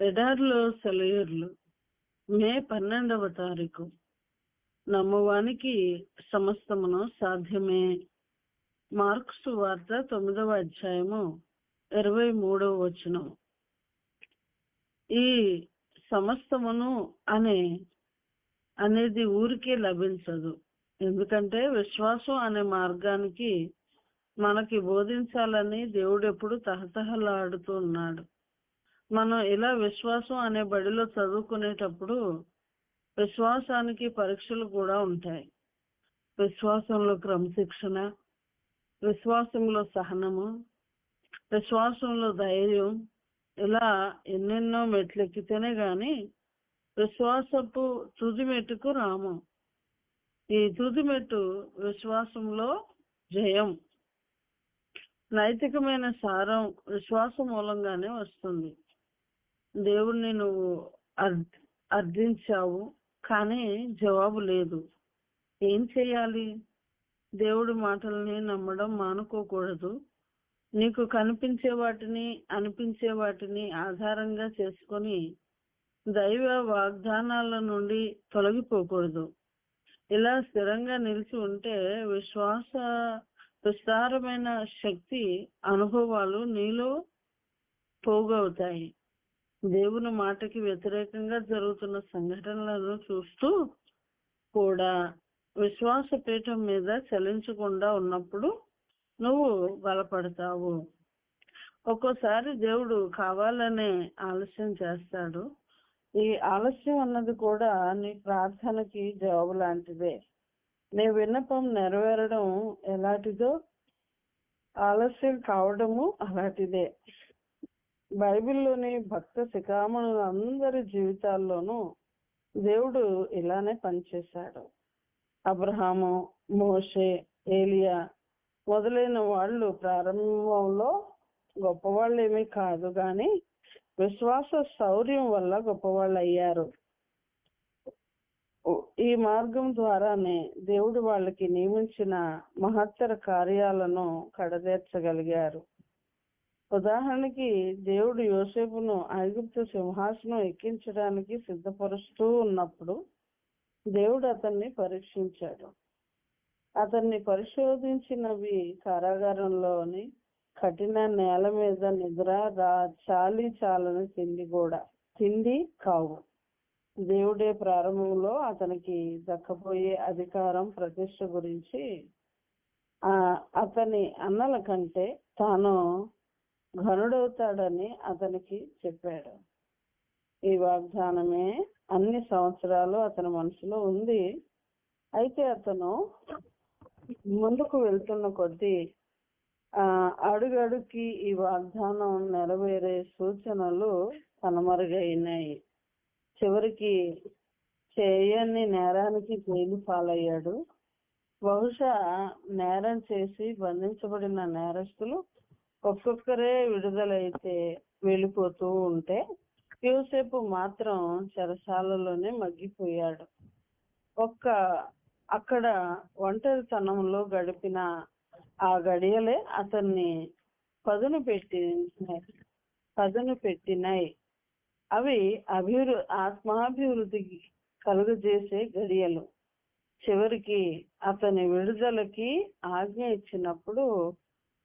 ఎడార్లో సెలయూర్లు మే పన్నెండవ తారీఖు. నమ్మవానికి సమస్తమును సాధ్యమే. మార్క్స్ వార్త తొమ్మిదవ అధ్యాయము ఇరవై మూడవ వచనం. ఈ సమస్తమును అనే అనేది ఊరికే లభించదు. ఎందుకంటే విశ్వాసం అనే మార్గానికి మనకి బోధించాలని దేవుడు ఎప్పుడు తహతహలాడుతూ ఉన్నాడు. మనం ఇలా విశ్వాసం అనే బడిలో చదువుకునేటప్పుడు విశ్వాసానికి పరీక్షలు కూడా ఉంటాయి. విశ్వాసంలో క్రమశిక్షణ విశ్వాసంలో సహనము విశ్వాసంలో ధైర్యం ఇలా ఎన్నెన్నో మెట్లెక్కితేనే గాని విశ్వాసపు తుది మెట్టుకు రాము. ఈ తుది మెట్టు విశ్వాసంలో జయం. నైతికమైన సారం విశ్వాసం మూలంగానే వస్తుంది. దేవుణ్ణి నువ్వు అర్- అర్థించావు కానీ జవాబు లేదు. ఏం చేయాలి? దేవుడి మాటల్ని నమ్మడం మానుకోకూడదు. నీకు కనిపించే వాటిని అనిపించే వాటిని ఆధారంగా చేసుకొని దైవ వాగ్దానాల నుండి తొలగిపోకూడదు. ఇలా స్థిరంగా నిలిచి ఉంటే విశ్వాస విస్తారమైన శక్తి అనుభవాలు నీలో పోగవుతాయి. దేవుని మాటకి వ్యతిరేకంగా జరుగుతున్న సంఘటనలను చూస్తూ కూడా విశ్వాస పీఠం మీద చలించకుండా ఉన్నప్పుడు నువ్వు బలపడతావు. ఒక్కోసారి దేవుడు కావాలనే ఆలస్యం చేస్తాడు. ఈ ఆలస్యం అన్నది కూడా నీ ప్రార్థనకి జవాబు లాంటిదే. నీ విన్నపం నెరవేరడం ఎలాంటిదో ఆలస్యం కావడము అలాంటిదే. బైబిల్లోని భక్త శిఖామణు అందరి జీవితాల్లోనూ దేవుడు ఇలానే పనిచేశాడు. అబ్రహాము మోషే ఏలియా మొదలైన వాళ్ళు ప్రారంభంలో గొప్పవాళ్ళు ఏమీ కాదు కానీ విశ్వాస శౌర్యం వల్ల గొప్పవాళ్ళు అయ్యారు ఈ మార్గం ద్వారానే దేవుడు వాళ్ళకి నియమించిన మహత్తర కార్యాలను కడదేర్చగలిగారు. ఉదాహరణకి దేవుడు యోసేపును ఐగుప్తు సింహాసనం ఎక్కించడానికి సిద్ధపరుస్తూ ఉన్నప్పుడు దేవుడు అతన్ని పరీక్షించాడు. అతన్ని పరిశోధించినవి కారాగారంలోని కఠిన నేల మీద నిద్ర రా చాలి చాలని తిండి కూడా. తిండి కావు. దేవుడే ప్రారంభంలో అతనికి దక్కపోయే అధికారం ప్రతిష్ట గురించి ఆ అతని అన్నల కంటే తాను ఘనుడవుతాడని అతనికి చెప్పాడు. ఈ వాగ్దానమే అన్ని సంవత్సరాలు అతని మనసులో ఉంది. అయితే అతను ముందుకు వెళ్తున్న కొద్దీ ఆ అడుగడుకి ఈ వాగ్దానం నెరవేరే సూచనలు కనుమరుగైనాయి. చివరికి చేయని నేరానికి జైలు పాలయ్యాడు. బహుశా నేరం చేసి బంధించబడిన నేరస్తులు ఒక్కొక్కరే విడుదలైతే వెళ్ళిపోతూ ఉంటే యూసేపు మాత్రం చెరసాలలోనే మగ్గిపోయాడు. ఒక్క అక్కడ ఒంటరితనంలో గడిపిన ఆ గడియలే అతన్ని పదును పెట్టి పదును పెట్టినాయి అవి అభివృ ఆత్మాభివృద్ధికి కలుగజేసే గడియలు. చివరికి అతని విడుదలకి ఆజ్ఞ ఇచ్చినప్పుడు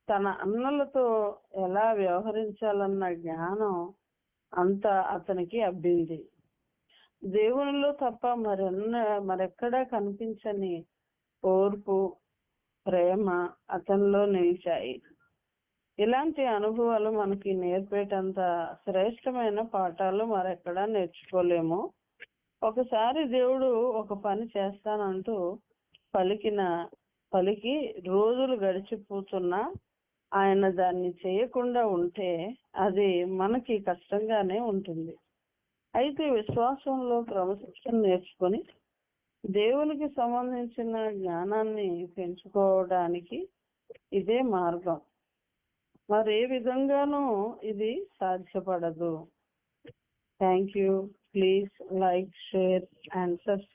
తన అన్నలతో ఎలా వ్యవహరించాలన్న జ్ఞానం అంత అతనికి అబ్బింది. దేవునిలో తప్ప మరెన్న మరెక్కడా కనిపించని ఓర్పు ప్రేమ అతనిలో నిలిచాయి. ఇలాంటి అనుభవాలు మనకి నేర్పేటంత శ్రేష్టమైన పాఠాలు మరెక్కడా నేర్చుకోలేము. ఒకసారి దేవుడు ఒక పని చేస్తానంటూ పలికిన పలికి రోజులు గడిచిపోతున్నా ఆయన దాన్ని చేయకుండా ఉంటే అది మనకి కష్టంగానే ఉంటుంది. అయితే విశ్వాసంలో క్రమశిక్షణ నేర్చుకొని దేవునికి సంబంధించిన జ్ఞానాన్ని పెంచుకోవడానికి ఇదే మార్గం. మరి ఏ విధంగానూ ఇది సాధ్యపడదు. Thank you please like share and subscribe